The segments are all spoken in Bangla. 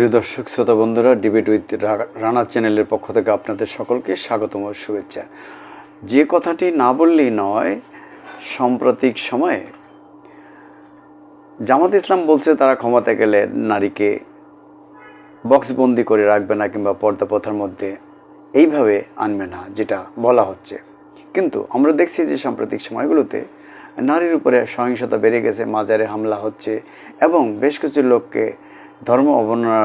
প্রিয় দর্শক, শ্রোতা বন্ধুরা ডিবেট উইথ রানা চ্যানেলের পক্ষ থেকে আপনাদের সকলকে স্বাগতম ও শুভেচ্ছা। যে কথাটি না বললেই নয়, সাম্প্রতিক সময়ে জামাত ইসলাম বলছে তারা ক্ষমতা গেলে নারীকে বক্সবন্দি করে রাখবে না কিংবা পর্দা প্রথার মধ্যে এইভাবে আনবে না, যেটা বলা হচ্ছে। কিন্তু আমরা দেখছি যে সাম্প্রতিক সময়গুলোতে নারীর উপরে সহিংসতা বেড়ে গেছে, মাজারে হামলা হচ্ছে এবং বেশ কিছু লোককে ধর্ম অবমাননা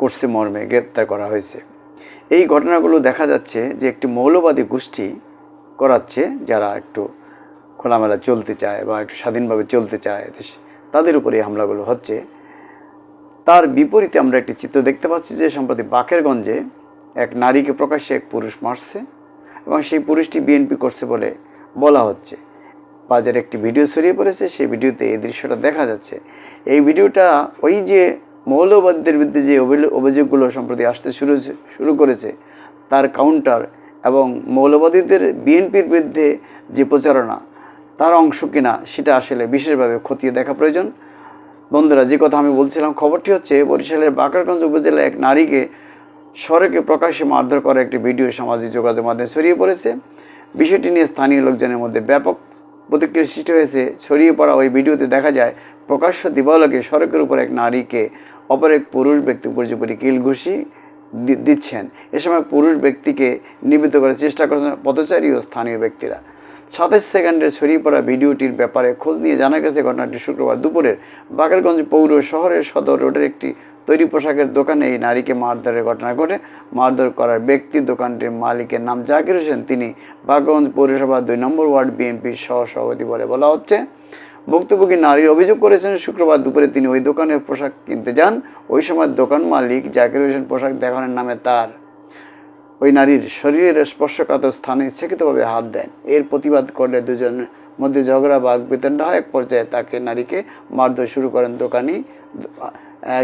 করছে মর্মে গ্রেপ্তার করা হয়েছে। এই ঘটনাগুলো দেখা যাচ্ছে যে একটি মৌলবাদী গোষ্ঠী করাচ্ছে যারা একটু খোলামেলা চলতে চায় বা একটু স্বাধীনভাবে চলতে চায়। তাদের উপরে এই হামলাগুলো হচ্ছে। তার বিপরীতে আমরা একটি চিত্র দেখতে পাচ্ছি যে সম্প্রতি বাকেরগঞ্জে এক নারীকে প্রকাশ্যে এক পুরুষ মারছে এবং সেই পুরুষটি বিএনপি করছে বলে বলা হচ্ছে। বাজারে একটি ভিডিও ছড়িয়ে পড়েছে। সেই ভিডিওতে এই দৃশ্যটা দেখা যাচ্ছে। এই ভিডিওটা ওই যে মৌলবাদীদের বিরুদ্ধে যে অভিযোগগুলো সম্প্রতি আসতে শুরু শুরু করেছে, তার কাউন্টার এবং মৌলবাদীদের বিএনপির বিরুদ্ধে যে প্রচারণা, তার অংশ কিনা, সেটা আসলে বিশেষভাবে খতিয়ে দেখা প্রয়োজন। বন্ধুরা, যে কথা আমি বলছিলাম, খবরটি হচ্ছে বরিশালের বাকারগঞ্জ উপজেলায় এক নারীকে সড়কে প্রকাশ্যে মারধর করা একটি ভিডিও সামাজিক যোগাযোগ মাধ্যমে ছড়িয়ে পড়েছে। বিষয়টি নিয়ে স্থানীয় লোকজনের মধ্যে ব্যাপক প্রতিক্রিয়া সৃষ্টি হয়েছে। ছড়িয়ে পড়া ওই ভিডিওতে দেখা যায় প্রকাশ্য দিবালকে সড়কের উপর এক নারীকে অপর এক পুরুষ ব্যক্তি উপর্যুপরি কিল ঘুষি দিচ্ছেন। এ সময় পুরুষ ব্যক্তিকে নিবৃত্ত করার চেষ্টা করছেন পথচারী ও স্থানীয় ব্যক্তিরা। সাতাশ সেকেন্ডের ছড়িয়ে পড়া ভিডিওটির ব্যাপারে খোঁজ নিয়ে জানা গেছে, ঘটনাটি শুক্রবার দুপুরের বাকেরগঞ্জ পৌর শহরের সদর রোডের একটি তৈরি পোশাকের দোকানে এই নারীকে মারধরের ঘটনা ঘটে। মারধর করার ব্যক্তি দোকানটির মালিকের নাম জাকির হোসেন। তিনি বাকেরগঞ্জ পৌরসভার দুই নম্বর ওয়ার্ড বিএনপির সহ সভাপতি বলে বলা হচ্ছে। ভুক্তভোগী নারীর অভিযোগ করেছেন, শুক্রবার দুপুরে তিনি ওই দোকানে পোশাক কিনতে যান। ওই সময় দোকান মালিক জাকির হোসেন পোশাক দেখানোর নামে তার ওই নারীর শরীরের স্পর্শকাতর স্থানে ইচ্ছাকৃতভাবে হাত দেন। এর প্রতিবাদ করলে দুজনের মধ্যে ঝগড়া বা বিতণ্ডা হয় এক পর্যায়ে তাকে নারীকে মারধর শুরু করেন। দোকানি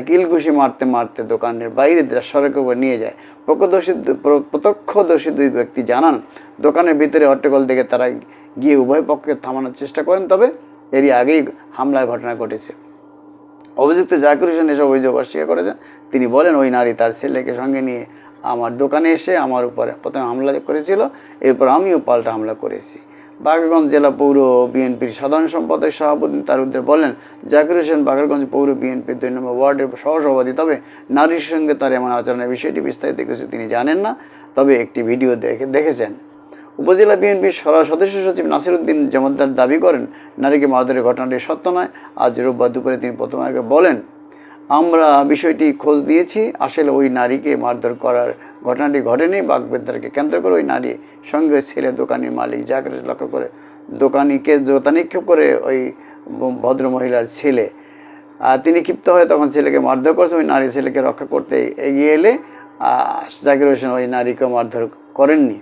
কিলঘুষি মারতে মারতে দোকানের বাইরে সড়কের উপর নিয়ে যায়। প্রত্যক্ষদর্শী প্রত্যক্ষদর্শী দুই ব্যক্তি জানান, দোকানের ভিতরে হট্টগোল দেখে তারা গিয়ে উভয় পক্ষকে থামানোর চেষ্টা করেন, তবে এরই আগেই হামলার ঘটনা ঘটেছে। অভিযুক্ত জাকির হোসেন এসব অভিযোগ অস্বীকার করেছেন। তিনি বলেন, ওই নারী তার ছেলেকে সঙ্গে নিয়ে আমার দোকানে এসে আমার উপরে প্রথমে হামলা করেছিল, এরপর আমিও পাল্টা হামলা করেছি। বাগেরগঞ্জ জেলা পৌর বিএনপির সাধারণ সম্পাদক সভাপতি তার উদ্দেশ্যে বলেন, জাকির হোসেন বাগেরগঞ্জ পৌর বিএনপির দুই নম্বর ওয়ার্ডের সহসভাপতি। তবে নারীর সঙ্গে তার এমন আচরণের বিষয়টি বিস্তারিত কিছু তিনি জানেন না, তবে একটি ভিডিও দেখে দেখেছেন। উপজেলা বিএনপির সরা সদস্য সচিব নাসিরুদ্দিন জমাদ্দার দাবি করেন, নারীকে মারধরের ঘটনাটি সত্য নয়। আজ রোববার দুপুরে তিনি প্রথম আগে বলেন, আমরা বিষয়টি খোঁজ দিয়েছি। আসলে ওই নারীকে মারধর করার ঘটনাটি ঘটেনি। বাগবেদ্দারকে কেন্দ্র করে ওই নারী সঙ্গে ছেলে দোকানির মালিক যাকে লক্ষ্য করে দোকানিকে জোতা নিক্ষেপ করে ওই ভদ্র মহিলার ছেলে। তিনি ক্ষিপ্ত হয়ে তখন ছেলেকে মারধর করছে ওই নারী ছেলেকে রক্ষা করতে এগিয়ে এলে জাকির হোসেন ওই নারীকে মারধর করেননি।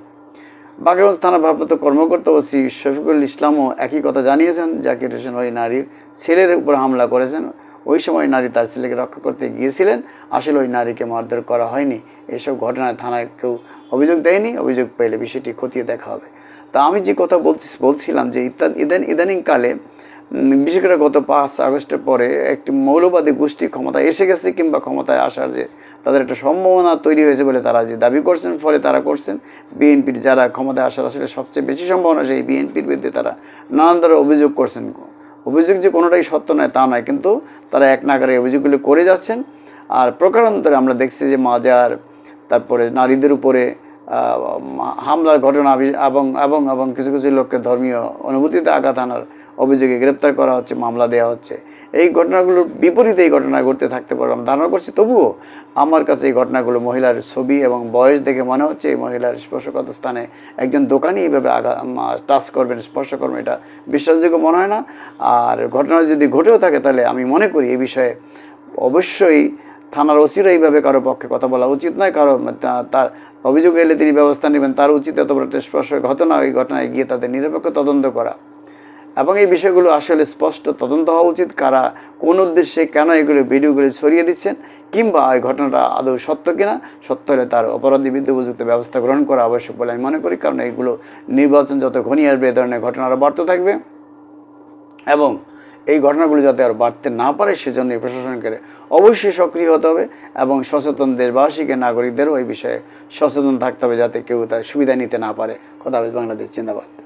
বাগেরগঞ্জ থানার ভারপ্রাপ্ত কর্মকর্তা ওসি শফিকুল ইসলামও একই কথা জানিয়েছেন, জাকির হোসেন ওই নারীর ছেলের উপর হামলা করেছেন। ওই সময় নারী তার ছেলেকে রক্ষা করতে গিয়েছিলেন, আসলে ওই নারীকে মারধর করা হয়নি। এসব ঘটনায় থানায় কেউ অভিযোগ দেয়নি, অভিযোগ পেলে বিষয়টি খতিয়ে দেখা হবে। তা আমি যে কথা বলছি, বলছিলাম যে ইত্যাদি, ইদান, ইদানিংকালে বিশেষ করে গত পাঁচ আগস্টের পরে একটি মৌলবাদী গোষ্ঠী ক্ষমতায় এসে গেছে কিংবা ক্ষমতায় আসার যে তাদের একটা সম্ভাবনা তৈরি হয়েছে বলে তারা যে দাবি করছেন, ফলে তারা করছেন। বিএনপির যারা ক্ষমতায় আসার আসলে সবচেয়ে বেশি সম্ভাবনা সেই বিএনপির বিরুদ্ধে তারা নানান ধরনের অভিযোগ করছেন। অভিযোগ যে কোনোটাই সত্য নয় তা নয়, কিন্তু তারা এক নাগারে অভিযোগগুলো করে যাচ্ছেন। আর প্রকারান্তরে আমরা দেখছি যে মাজার, তারপরে নারীদের উপরে হামলার ঘটনা, এবং এবং এবং কিছু কিছু লোককে ধর্মীয় অনুভূতিতে আঘাত আনার অভিযোগে গ্রেপ্তার করা হচ্ছে, মামলা দেওয়া হচ্ছে। এই ঘটনাগুলোর বিপরীতে এই ঘটনা ঘটতে থাকতে পারে। আমরা ধারণা করছি, তবুও আমার কাছে এই ঘটনাগুলো মহিলার ছবি এবং বয়স দেখে মনে হচ্ছে এই মহিলার স্পর্শগত স্থানে একজন দোকানি এইভাবে আঘাত টাচ করবেন স্পর্শ করবেন এটা বিশ্বাসযোগ্য মনে হয় না। আর ঘটনা যদি ঘটেও থাকে তাহলে আমি মনে করি এই বিষয়ে অবশ্যই থানার ওসিরা এইভাবে কারও পক্ষে কথা বলা উচিত নয়। কারও তার অভিযোগ এলে তিনি ব্যবস্থা নেবেন। তার উচিত এত বড় স্পর্শ ঘটনা, ওই ঘটনায় গিয়ে তাদের নিরপেক্ষ তদন্ত করা। এবং এই বিষয়গুলো আসলে স্পষ্ট তদন্ত হওয়া উচিত। কারা কোন উদ্দেশ্যে কেন এগুলো ভিডিওগুলো ছড়িয়ে দিচ্ছেন কিংবা এই ঘটনাটা আদৌ সত্য কিনা, সত্য হলে তার অপরাধী বিরুদ্ধে উপযুক্ত ব্যবস্থা গ্রহণ করা আবশ্যক বলে আমি মনে করি, কারণ এগুলো নির্বাচন যত ঘনিয়ে আসবে এ ধরনের ঘটনা আরও বাড়তে থাকবে। এবং এই ঘটনাগুলো যাতে আর বাড়তে না পারে সেজন্য এই প্রশাসনকে অবশ্যই সক্রিয় হতে হবে এবং সচেতন দেশবাসীকে নাগরিকদেরও এই বিষয়ে সচেতন থাকতে হবে যাতে কেউ তার সুবিধা নিতে না পারে। কথা হবে বাংলাদেশ জিন্দাবাদ।